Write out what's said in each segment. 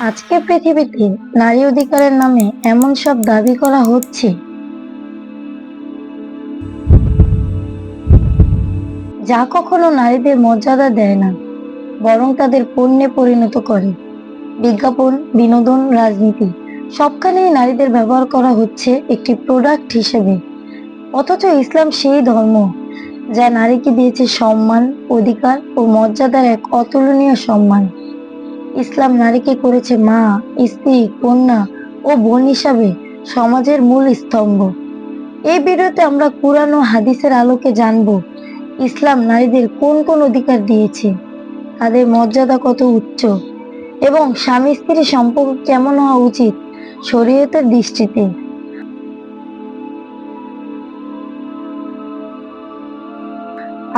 আজকে পৃথিবীতে নারী অধিকারের নামে এমন সব দাবি করা হচ্ছে। যা কখনো নারীদের মর্যাদা দেয় না, বরং তাদের পণ্যে পরিণত করে। বিজ্ঞাপন, বিনোদন, রাজনীতি, সবখানেই নারীদের ব্যবহার করা হচ্ছে একটি প্রোডাক্ট হিসেবে। অথচ ইসলাম সেই ধর্ম, যা নারীকে দিয়েছে সম্মান, অধিকার ও মর্যাদার এক অতুলনীয় সম্মান। ইসলাম নারীকে করেছে মা, স্ত্রী, কন্যা ও বোন হিসাবে সমাজের মূল স্তম্ভ। এই ভিডিওতে আমরা কোরআন ও হাদিসের আলোকে জানব ইসলাম নারীদের কোন কোন অধিকার দিয়েছে, তাদের মর্যাদা কত উচ্চ এবং স্বামী স্ত্রী সম্পর্ক কেমন হওয়া উচিত শরীয়তের দৃষ্টিতে।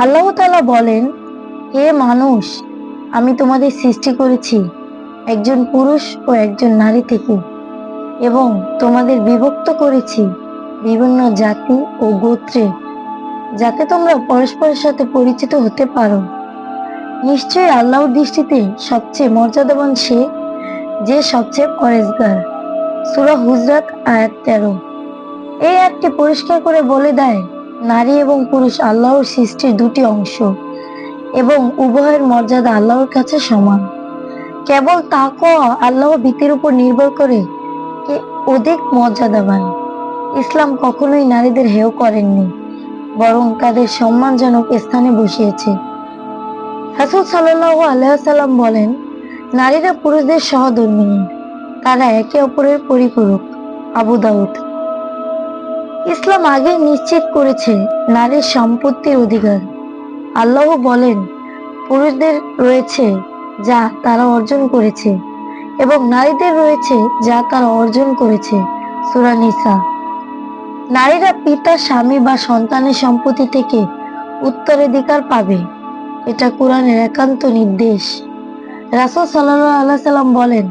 আল্লাহ তাআলা বলেন, হে মানুষ আমি তোমাদের সৃষ্টি করেছি, একজন পুরুষ ও একজন নারী থেকে, এবং তোমাদের বিভক্ত করেছি বিভিন্ন জাতি ও গোত্রে, যাতে তোমরা পরস্পরের সাথে পরিচিত হতে পারো। নিশ্চয়ই আল্লাহর দৃষ্টিতে সবচেয়ে মর্যাদাবান সে, যে সবচেয়ে পরেজগার সূরা হুজরাত, আয়াত তেরো। এই আয়াতটি পরিষ্কার করে বলে দেয়, নারী এবং পুরুষ আল্লাহর সৃষ্টির দুটি অংশ। এবং উভয়ের মর্যাদা আল্লাহর কাছে সমান। কেবল তাকওয়া আল্লাহ ভীতির উপর নির্ভর করে কে অধিক মর্যাদাবান। ইসলাম কখনোই নারীদের হেয় করেননি, বরং তাদের সম্মানজনক স্থানে বসিয়েছে। হাসুল সাল্লাহ আলাইসাল্লাম বলেন, নারীরা পুরুষদের সহধর্মিনী তারা একে অপরের পরিপূরক। আবু দাউদ। ইসলাম আগে নিশ্চিত করেছে নারীর সম্পত্তির অধিকার। আল্লাহ বলেন, পুরুষদের রয়েছে যা তারা অর্জন করেছে এবং নারীদের রয়েছে যা তারা অর্জন করেছে। সুরানিসা নারীরা পিতা, স্বামী বা সন্তানের সম্পত্তি থেকে উত্তরাধিকার পাবে। এটা কোরআনের একান্ত নির্দেশ। রাসূল সাল্লাল্লাহু আলাইহি সাল্লাম বলেন,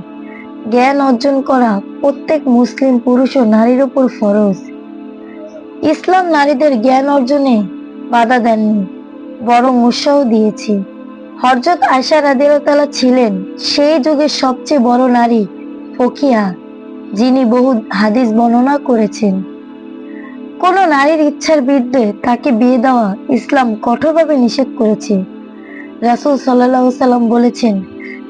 জ্ঞান অর্জন করা প্রত্যেক মুসলিম পুরুষ ও নারীর উপর ফরজ। ইসলাম নারীদের জ্ঞান অর্জনে বাধা দেননি। বরং উৎসাহ দিয়েছে। হরজত আয়সা রাদিয়াল্লাহু ছিলেন সেই যুগের সবচেয়ে বড় নারী ফকিয়া যিনি বহু হাদিস বর্ণনা করেছেন। কোন নারীর ইচ্ছার বিরুদ্ধে তাকে বিয়ে দেওয়া ইসলাম কঠোরভাবে নিষেধ করেছে। রাসূল সাল্লাম বলেছেন,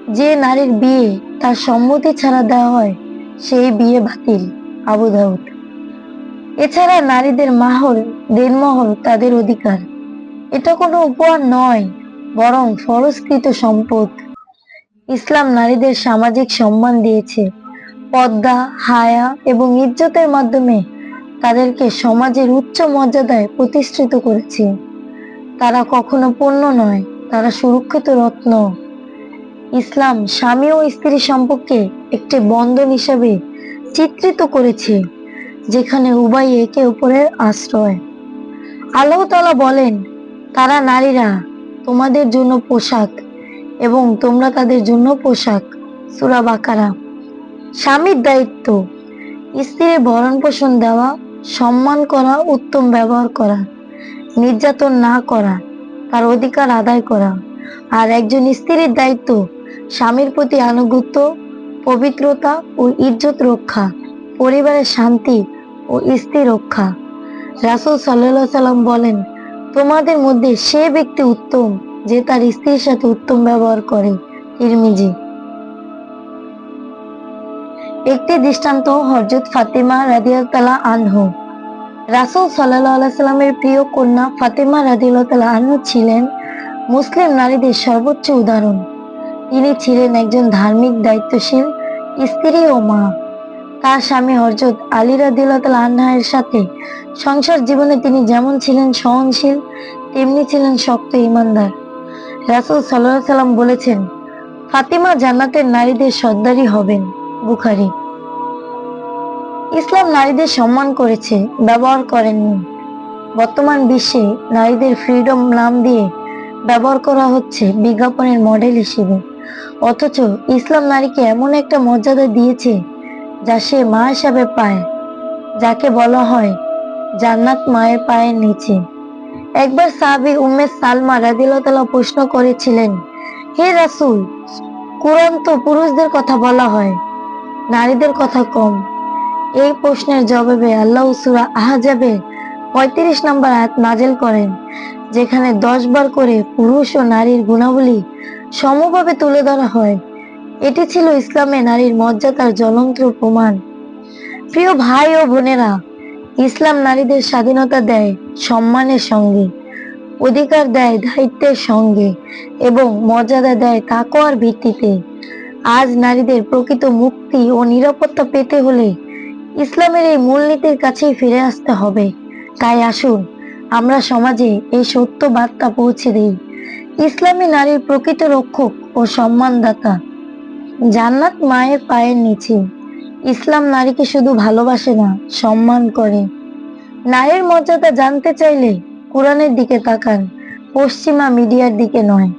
যে নারীর বিয়ে তার সম্মতি ছাড়া দেওয়া হয়, সেই বিয়ে বাতিল। আবু দাউদ। এছাড়া নারীদের মাহর, দেনমহর তাদের অধিকার। এটা কোনো উপহার নয়, বরং ফরজকৃত সম্পদ। ইসলাম নারীদের সামাজিক সম্মান দিয়েছে। পদ্মা, হায়া এবং ইজ্জতের মাধ্যমে তাদেরকে সমাজের উচ্চ মর্যাদায় প্রতিষ্ঠিত করেছে। তারা কখনো পণ্য নয়, তারা সুরক্ষিত রত্ন। ইসলাম স্বামী ও স্ত্রী সম্পর্কে একটি বন্ধন হিসাবে চিত্রিত করেছে, যেখানে উভয় একে অপরের আশ্রয়। আল্লাহ তাআলা বলেন তারা নারীরা তোমাদের জন্য পোশাক এবং তোমরা তাদের জন্য পোশাক। সূরা বাকারা। স্বামীর দায়িত্ব, স্ত্রীর ভরণ পোষণ দেওয়া, সম্মান করা, উত্তম ব্যবহার করা, নির্যাতন না করা, তার অধিকার আদায় করা। আর একজন স্ত্রীর দায়িত্ব, স্বামীর প্রতি আনুগত্য, পবিত্রতা ও ইজ্জত রক্ষা, পরিবারের শান্তি ও স্ত্রী রক্ষা। রাসূল সাল্লাল্লাহু সাল্লাম বলেন তোমাদের মধ্যে সে ব্যক্তি উত্তম যে তার স্ত্রীর সাথে উত্তম ব্যবহার করে, তিরমিজি। একটি দৃষ্টান্ত হযরত ফাতিমা রাদিয়াল্লাহু আনহু। রাসূল সাল্লাল্লাহু সাল্লামের প্রিয় কন্যা ফাতেমা রাদিয়াল্লাহু আনহু ছিলেন মুসলিম নারীদের সর্বোচ্চ উদাহরণ। তিনি ছিলেন একজন ধার্মিক দায়িত্বশীল স্ত্রী ও মা। তার স্বামী হযরত আলী রাদিয়াল্লাহু আনহার সাথে। সংসার জীবনে তিনি যেমন ছিলেন সহনশীল, তেমনি ছিলেন শক্ত ইমানদার। রাসূল আলাইহি সাল্লাম বলেছেন, ফাতিমা জান্নাতের নারীদের সর্দারি হবেন। বুখারি। ইসলাম নারীদের সম্মান করেছে, ব্যবহার করেননি। বর্তমান বিশ্বে নারীদের ফ্রিডম নাম দিয়ে ব্যবহার করা হচ্ছে বিজ্ঞাপনের মডেল হিসেবে। অথচ ইসলাম নারীকে এমন একটা মর্যাদা দিয়েছে যা সে মা হিসাবে পায়, যাকে বলা হয় জান্নাত মায়ের পায়ের নিচে। একবার সাহাবী উম্মে সালমা রাদিয়াল্লাহু প্রশ্ন করেছিলেন, হে রাসুল, কোরআন তো পুরুষদের কথা বলা হয়, নারীদের কথা কম। এই প্রশ্নের জবাবে আল্লাহ সুরা আহাজাবে পঁয়ত্রিশ নম্বর আয়াত নাজেল করেন, যেখানে দশ বার করে পুরুষ ও নারীর গুণাবলী সমভাবে তুলে ধরা হয়। এটি ছিল ইসলামে নারীর মর্যাদার জ্বলন্ত প্রমাণ। প্রিয় ভাই ও বোনেরা, ইসলাম নারীদের স্বাধীনতা দেয় সম্মানের সঙ্গে, অধিকার দেয় দায়িত্বের সঙ্গে এবং মর্যাদা দেয় তাকওয়ার ভিত্তিতে। আজ নারীদের প্রকৃত মুক্তি ও নিরাপত্তা পেতে হলে ইসলামের এই মূলনীতির কাছেই ফিরে আসতে হবে। তাই আসুন, আমরা সমাজে এই সত্য বার্তা পৌঁছে দিই। ইসলামী নারীর প্রকৃত রক্ষক ও সম্মানদাতা জান্নাত মায়ের পায়ের নিচে। ইসলাম নারীকে শুধু ভালোবাসে না, সম্মান করে। নারীর মর্যাদা জানতে চাইলে কোরআনের দিকে তাকান, পশ্চিমা মিডিয়ার দিকে নয়।